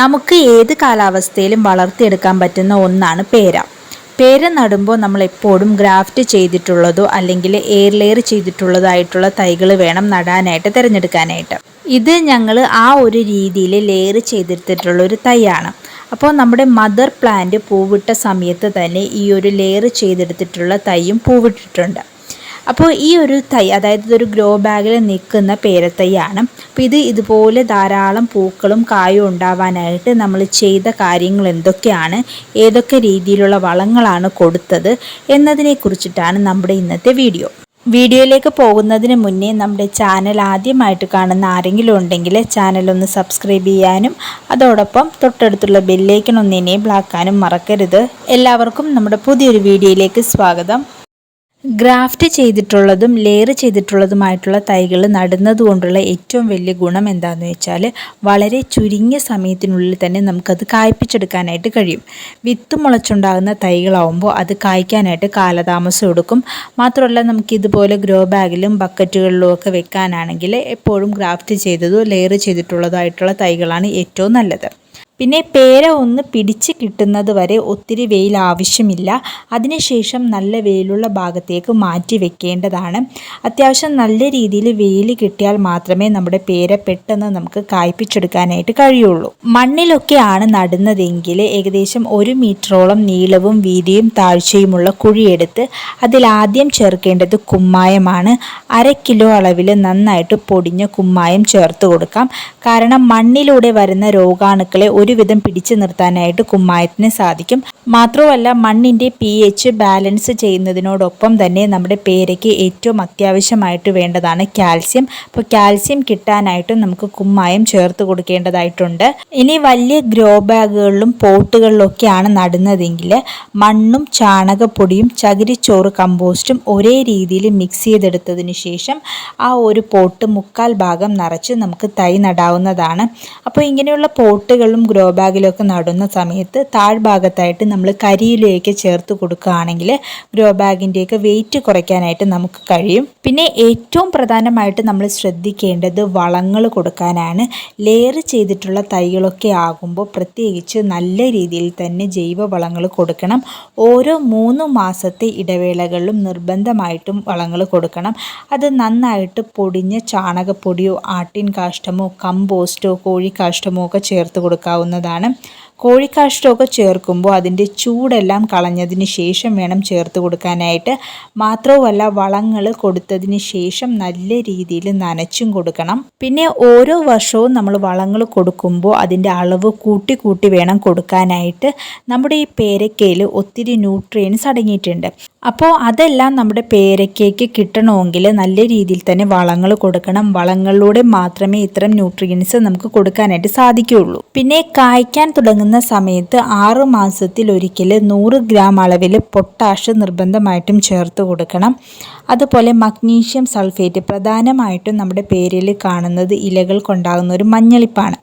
നമുക്ക് ഏത് കാലാവസ്ഥയിലും വളർത്തിയെടുക്കാൻ പറ്റുന്ന ഒന്നാണ് പേര. പേര നടുമ്പോൾ നമ്മൾ എപ്പോഴും ഗ്രാഫ്റ്റ് ചെയ്തിട്ടുള്ളതോ അല്ലെങ്കിൽ എയർ ലെയർ ചെയ്തിട്ടുള്ളതോ ആയിട്ടുള്ള തൈകൾ വേണം നടാനായിട്ട് തിരഞ്ഞെടുക്കാനായിട്ട്. ഇത് ഞങ്ങൾ ആ ഒരു രീതിയിൽ ലെയർ ചെയ്തെടുത്തിട്ടുള്ള ഒരു തൈയാണ്. അപ്പോൾ നമ്മുടെ മദർ പ്ലാന്റ് പൂവിട്ട സമയത്ത് തന്നെ ഈ ഒരു ലെയർ ചെയ്തെടുത്തിട്ടുള്ള തൈയും പൂവിട്ടിട്ടുണ്ട്. അപ്പോൾ ഈ ഒരു തൈ അതായത് ഇതൊരു ഗ്രോ ബാഗിൽ നിൽക്കുന്ന പേരത്തൈയാണ്. അപ്പോൾ ഇത് ഇതുപോലെ ധാരാളം പൂക്കളും കായും ഉണ്ടാവാനായിട്ട് നമ്മൾ ചെയ്ത കാര്യങ്ങൾ എന്തൊക്കെയാണ് ഏതൊക്കെ രീതിയിലുള്ള വളങ്ങളാണ് കൊടുത്തത് എന്നതിനെ കുറിച്ചിട്ടാണ് നമ്മുടെ ഇന്നത്തെ വീഡിയോ. വീഡിയോയിലേക്ക് പോകുന്നതിന് മുന്നേ നമ്മുടെ ചാനൽ ആദ്യമായിട്ട് കാണുന്ന ആരെങ്കിലും ഉണ്ടെങ്കിൽ ചാനൽ ഒന്ന് സബ്സ്ക്രൈബ് ചെയ്യാനും അതോടൊപ്പം തൊട്ടടുത്തുള്ള ബെല്ലേക്കൺ ഒന്ന് എനേബിൾ ആക്കാനും മറക്കരുത്. എല്ലാവർക്കും നമ്മുടെ പുതിയൊരു വീഡിയോയിലേക്ക് സ്വാഗതം. ഗ്രാഫ്റ്റ് ചെയ്തിട്ടുള്ളതും ലെയർ ചെയ്തിട്ടുള്ളതുമായിട്ടുള്ള തൈകൾ നടുന്നത് കൊണ്ടുള്ള ഏറ്റവും വലിയ ഗുണം എന്താണെന്ന് വെച്ചാൽ വളരെ ചുരുങ്ങിയ സമയത്തിനുള്ളിൽ തന്നെ നമുക്കത് കായ്പ്പിച്ചെടുക്കാനായിട്ട് കഴിയും. വിത്ത് മുളച്ചുണ്ടാകുന്ന തൈകളാവുമ്പോൾ അത് കായ്ക്കാനായിട്ട് കാലതാമസം എടുക്കും. മാത്രമല്ല നമുക്ക് ഇതുപോലെ ഗ്രോ ബാഗിലും ബക്കറ്റുകളിലും ഒക്കെ വെക്കാനാണെങ്കിൽ എപ്പോഴും ഗ്രാഫ്റ്റ് ചെയ്തതോ ലെയർ ചെയ്തിട്ടുള്ളതായിട്ടുള്ള തൈകളാണ് ഏറ്റവും നല്ലത്. പിന്നെ പേര ഒന്ന് പിടിച്ച് കിട്ടുന്നത് വരെ ഒത്തിരി വെയിൽ ആവശ്യമില്ല. അതിനുശേഷം നല്ല വെയിലുള്ള ഭാഗത്തേക്ക് മാറ്റി വെക്കേണ്ടതാണ്. അത്യാവശ്യം നല്ല രീതിയിൽ വെയിൽ കിട്ടിയാൽ മാത്രമേ നമ്മുടെ പേര പെട്ടെന്ന് നമുക്ക് കായ്പിച്ചെടുക്കാനായിട്ട് കഴിയുള്ളൂ. മണ്ണിലൊക്കെയാണ് നടുന്നതെങ്കിൽ ഏകദേശം ഒരു മീറ്ററോളം നീളവും വീതിയും താഴ്ചയുമുള്ള കുഴിയെടുത്ത് അതിലാദ്യം ചേർക്കേണ്ടത് കുമ്മായമാണ്. അര കിലോ അളവിൽ നന്നായിട്ട് പൊടിഞ്ഞ കുമ്മായം ചേർത്ത് കൊടുക്കാം. കാരണം മണ്ണിലൂടെ വരുന്ന രോഗാണുക്കളെ ഒരുവിധം പിടിച്ചു നിർത്താനായിട്ട് കുമ്മായത്തിന് സാധിക്കും. മാത്രമല്ല മണ്ണിന്റെ പി എച്ച് ബാലൻസ് ചെയ്യുന്നതിനോടൊപ്പം തന്നെ നമ്മുടെ പേരയ്ക്ക് ഏറ്റവും അത്യാവശ്യമായിട്ട് വേണ്ടതാണ് കാൽസ്യം അപ്പോൾ കാൽസ്യം കിട്ടാനായിട്ടും നമുക്ക് കുമ്മായം ചേർത്ത് കൊടുക്കേണ്ടതായിട്ടുണ്ട്. ഇനി വലിയ ഗ്രോ ബാഗുകളിലും പോട്ടുകളിലൊക്കെയാണ് നടുന്നതെങ്കിൽ മണ്ണും ചാണകപ്പൊടിയും ചകിരിച്ചോറ് കമ്പോസ്റ്റും ഒരേ രീതിയിൽ മിക്സ് ചെയ്തെടുത്തതിന് ശേഷം ആ ഒരു പോട്ട് മുക്കാൽ ഭാഗം നിറച്ച് നമുക്ക് തൈ നടാവുന്നതാണ്. അപ്പോൾ ഇങ്ങനെയുള്ള പോട്ടുകളും ഗ്രോ ബാഗിലൊക്കെ നടുന്ന സമയത്ത് താഴ്ഭാഗത്തായിട്ട് നമ്മൾ കരിയിലേക്ക് ചേർത്ത് കൊടുക്കുകയാണെങ്കിൽ ഗ്രോ ബാഗിന്റെയൊക്കെ വെയിറ്റ് കുറയ്ക്കാനായിട്ട് നമുക്ക് കഴിയും. പിന്നെ ഏറ്റവും പ്രധാനമായിട്ട് നമ്മൾ ശ്രദ്ധിക്കേണ്ടത് വളങ്ങൾ കൊടുക്കാനാണ്. ലെയർ ചെയ്തിട്ടുള്ള തൈകളൊക്കെ ആകുമ്പോൾ പ്രത്യേകിച്ച് നല്ല രീതിയിൽ തന്നെ ജൈവ വളങ്ങൾ കൊടുക്കണം. ഓരോ മൂന്ന് മാസത്തെ ഇടവേളകളിലും നിർബന്ധമായിട്ടും വളങ്ങൾ കൊടുക്കണം. അത് നന്നായിട്ട് പൊടിഞ്ഞ ചാണകപ്പൊടിയോ ആട്ടിൻ കാഷ്ടമോ കമ്പോസ്റ്റോ കോഴിക്കാഷ്ടമോ ഒക്കെ ചേർത്ത് കൊടുക്കാവുന്നതാണ് കോഴിക്കാഷ്ടമൊക്കെ ചേർക്കുമ്പോൾ അതിന്റെ ചൂടെല്ലാം കളഞ്ഞതിന് ശേഷം വേണം ചേർത്ത് കൊടുക്കാനായിട്ട്. മാത്രവുമല്ല വളങ്ങൾ കൊടുത്തതിന് ശേഷം നല്ല രീതിയിൽ നനച്ചും കൊടുക്കണം. പിന്നെ ഓരോ വർഷവും നമ്മൾ വളങ്ങൾ കൊടുക്കുമ്പോൾ അതിന്റെ അളവ് കൂട്ടി കൂട്ടി വേണം കൊടുക്കാനായിട്ട്. നമ്മുടെ ഈ പേരക്കയിൽ ഒത്തിരി ന്യൂട്രിയൻസ് അടങ്ങിയിട്ടുണ്ട്. അപ്പോൾ അതെല്ലാം നമ്മുടെ പേരക്കയ്ക്ക് കിട്ടണമെങ്കിൽ നല്ല രീതിയിൽ തന്നെ വളങ്ങൾ കൊടുക്കണം. വളങ്ങളിലൂടെ മാത്രമേ ഇത്തരം ന്യൂട്രിയൻസ് നമുക്ക് കൊടുക്കാനായിട്ട് സാധിക്കുകയുള്ളൂ. പിന്നെ കായ്ക്കാൻ തുടങ്ങുന്ന സമയത്ത് ആറ് മാസത്തിൽ ഒരിക്കൽ നൂറ് ഗ്രാം അളവിൽ പൊട്ടാഷ് നിർബന്ധമായിട്ടും ചേർത്ത് കൊടുക്കണം. അതുപോലെ മഗ്നീഷ്യം സൾഫേറ്റ് പ്രധാനമായിട്ടും നമ്മുടെ പേരിൽ കാണുന്നത് ഇലകൾ കൊണ്ടാകുന്ന ഒരു മഞ്ഞളിപ്പാണ്.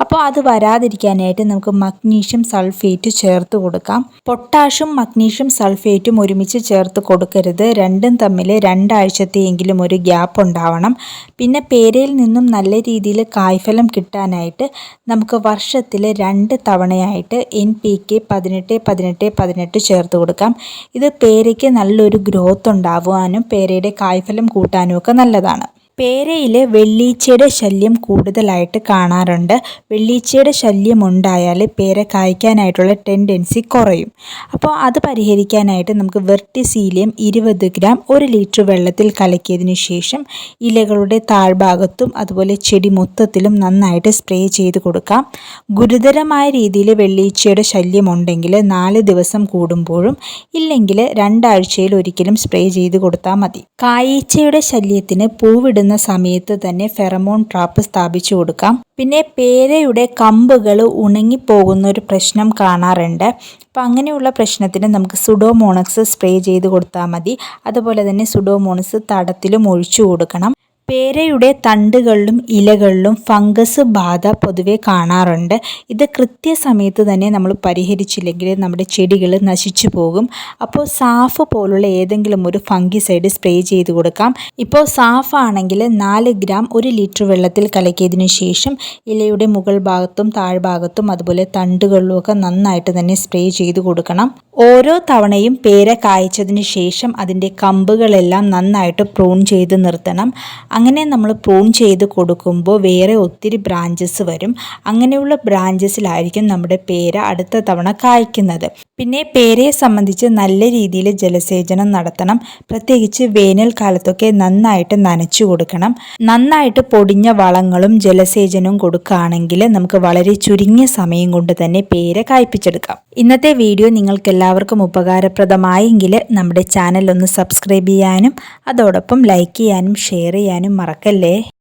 അപ്പോൾ അത് വരാതിരിക്കാനായിട്ട് നമുക്ക് മഗ്നീഷ്യം സൾഫേറ്റ് ചേർത്ത് കൊടുക്കാം. പൊട്ടാഷും മഗ്നീഷ്യം സൾഫേറ്റും ഒരുമിച്ച് ചേർത്ത് കൊടുക്കരുത്. രണ്ടും തമ്മിൽ രണ്ടാഴ്ചത്തെയെങ്കിലും ഒരു ഗ്യാപ്പ് ഉണ്ടാവണം. പിന്നെ പേരയിൽ നിന്നും നല്ല രീതിയിൽ കായ്ഫലം കിട്ടാനായിട്ട് നമുക്ക് വർഷത്തിൽ രണ്ട് തവണയായിട്ട് എൻ പി കെ പതിനെട്ട് പതിനെട്ട് പതിനെട്ട് ചേർത്ത് കൊടുക്കാം. ഇത് പേരയ്ക്ക് നല്ലൊരു ഗ്രോത്ത് ഉണ്ടാവാനും പേരയുടെ കായ്ഫലം കൂട്ടാനും ഒക്കെ നല്ലതാണ്. പേരയിൽ വെള്ളീച്ചയുടെ ശല്യം കൂടുതലായിട്ട് കാണാറുണ്ട്. വെള്ളീച്ചയുടെ ശല്യം ഉണ്ടായാൽ പേര കായ്ക്കാനായിട്ടുള്ള ടെൻഡൻസി കുറയും. അപ്പോൾ അത് പരിഹരിക്കാനായിട്ട് നമുക്ക് വെർട്ടിസീലിയം ഇരുപത് ഗ്രാം ഒരു ലിറ്റർ വെള്ളത്തിൽ കലക്കിയതിന് ശേഷം ഇലകളുടെ താഴ്ഭാഗത്തും അതുപോലെ ചെടി മൊത്തത്തിലും നന്നായിട്ട് സ്പ്രേ ചെയ്ത് കൊടുക്കാം. ഗുരുതരമായ രീതിയിൽ വെള്ളീച്ചയുടെ ശല്യം ഉണ്ടെങ്കിൽ നാല് ദിവസം കൂടുമ്പോഴും ഇല്ലെങ്കിൽ രണ്ടാഴ്ചയിൽ ഒരിക്കലും സ്പ്രേ ചെയ്ത് കൊടുത്താൽ മതി. കായീച്ചയുടെ ശല്യത്തിന് പൂവിടുന്ന സമയത്ത് തന്നെ ഫെറമോൺ ട്രാപ്പ് സ്ഥാപിച്ചു കൊടുക്കാം. പിന്നെ പേരയുടെ കമ്പുകൾ ഉണങ്ങിപ്പോകുന്ന ഒരു പ്രശ്നം കാണാറുണ്ട്. അപ്പോൾ അങ്ങനെയുള്ള പ്രശ്നത്തിന് നമുക്ക് സുഡോമോണക്സ് സ്പ്രേ ചെയ്ത് കൊടുത്താൽ മതി. അതുപോലെ തന്നെ സുഡോമോണക്സ് തടത്തിലും ഒഴിച്ചു കൊടുക്കണം. പേരയുടെ തണ്ടുകളിലും ഇലകളിലും ഫംഗസ് ബാധ പൊതുവെ കാണാറുണ്ട്. ഇത് കൃത്യസമയത്ത് തന്നെ നമ്മൾ പരിഹരിച്ചില്ലെങ്കിൽ നമ്മുടെ ചെടികൾ നശിച്ചു പോകും. അപ്പോൾ സാഫ് പോലുള്ള ഏതെങ്കിലും ഒരു ഫംഗിസൈഡ് സ്പ്രേ ചെയ്ത് കൊടുക്കാം. ഇപ്പോൾ സാഫ് ആണെങ്കിൽ നാല് ഗ്രാം ഒരു ലിറ്റർ വെള്ളത്തിൽ കലക്കിയതിനു ശേഷം ഇലയുടെ മുകൾ ഭാഗത്തും താഴ്ഭാഗത്തും അതുപോലെ തണ്ടുകളിലും ഒക്കെ നന്നായിട്ട് തന്നെ സ്പ്രേ ചെയ്ത് കൊടുക്കണം. ഓരോ തവണയും പേര കായ്ച്ചതിന് ശേഷം അതിന്റെ കമ്പുകളെല്ലാം നന്നായിട്ട് പ്രൂൺ ചെയ്ത് നിർത്തണം. അങ്ങനെ നമ്മൾ പ്രൂൺ ചെയ്ത് കൊടുക്കുമ്പോൾ വേറെ ഒത്തിരി ബ്രാഞ്ചസ് വരും. അങ്ങനെയുള്ള ബ്രാഞ്ചസിലായിരിക്കും നമ്മുടെ പേര് അടുത്ത തവണ കായ്ക്കുന്നത്. പിന്നെ പേരയെ സംബന്ധിച്ച് നല്ല രീതിയിൽ ജലസേചനം നടത്തണം. പ്രത്യേകിച്ച് വേനൽക്കാലത്തൊക്കെ നന്നായിട്ട് നനച്ചു കൊടുക്കണം. നന്നായിട്ട് പൊടിഞ്ഞ വളങ്ങളും ജലസേചനവും കൊടുക്കുകയാണെങ്കിൽ നമുക്ക് വളരെ ചുരുങ്ങിയ സമയം കൊണ്ട് തന്നെ പേര കായ്പിച്ചെടുക്കാം. ഇന്നത്തെ വീഡിയോ നിങ്ങൾക്ക് എല്ലാവർക്കും ഉപകാരപ്രദമായെങ്കിൽ നമ്മുടെ ചാനൽ ഒന്ന് സബ്സ്ക്രൈബ് ചെയ്യാനും അതോടൊപ്പം ലൈക്ക് ചെയ്യാനും ഷെയർ ചെയ്യാനും മറക്കല്ലേ?